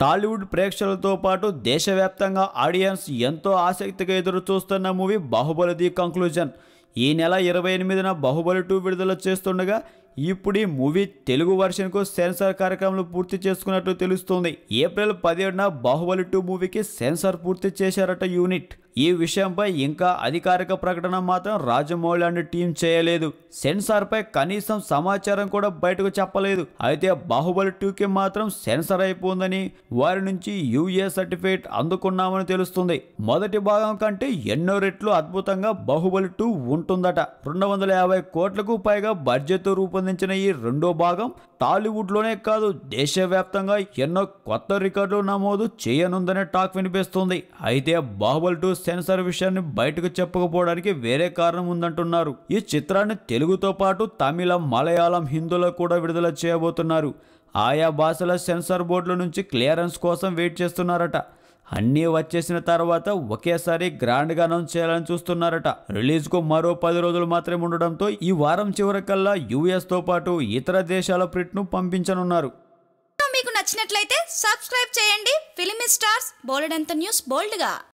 టాలీవుడ్ ప్రేక్షకులతో పాటు దేశవ్యాప్తంగా ఆడియన్స్ ఎంతో ఆసక్తిగా ఎదురు చూస్తున్న మూవీ బాహుబలి ది కంక్లూజన్. ఈ నెల ఇరవై ఎనిమిదిన బాహుబలి టూ విడుదల చేస్తుండగా ఇప్పుడు ఈ మూవీ తెలుగు వర్షన్కు సెన్సార్ కార్యక్రమాలు పూర్తి చేసుకున్నట్లు తెలుస్తోంది. ఏప్రిల్ పదిహేడున బాహుబలి టూ మూవీకి సెన్సార్ పూర్తి చేశారట యూనిట్. ఈ విషయంపై ఇంకా అధికారిక ప్రకటన మాత్రం రాజమౌళి అండ్ టీం చేయలేదు. సెన్సార్పై కనీసం సమాచారం కూడా బయటకు చెప్పలేదు. అయితే బాహుబలి టూకి మాత్రం సెన్సార్ అయిపోయిందని వారి నుంచి యూఏ సర్టిఫికేట్ అందుకున్నామని తెలుస్తుంది. మొదటి భాగం కంటే ఎన్నో రెట్లు అద్భుతంగా బాహుబలి టూ ఉంటుందట. రెండు వందల యాభై కోట్లకు పైగా బడ్జెట్ రూపొంది సంబంధించిన ఈ రెండో భాగం టాలీవుడ్లోనే కాదు దేశవ్యాప్తంగా ఎన్నో కొత్త రికార్డులు నమోదు చేయనుందనే టాక్ వినిపిస్తుంది. అయితే బాహుబలి టూ సెన్సార్ విషయాన్ని బయటకు చెప్పకపోవడానికి వేరే కారణం ఉందంటున్నారు. ఈ చిత్రాన్ని తెలుగుతో పాటు తమిళం మలయాళం హిందీలో కూడా విడుదల చేయబోతున్నారు. ఆయా భాషల సెన్సార్ బోర్డుల నుంచి క్లియరెన్స్ కోసం వెయిట్ చేస్తున్నారట. అన్నీ వచ్చేసిన తర్వాత ఒకేసారి గ్రాండ్గా అనౌన్స్ చేయాలని చూస్తున్నారట. రిలీజ్కు మరో పది రోజులు మాత్రమే ఉండడంతో ఈ వారం చివరికల్లా యూఎస్తో పాటు ఇతర దేశాల ప్రింట్ను పంపించనున్నారు. మీకు నచ్చినట్లయితే సబ్స్క్రైబ్ చేయండి. ఫిలిం స్టార్స్ బోల్డ్ ఎంత న్యూస్ బోల్డ్గా.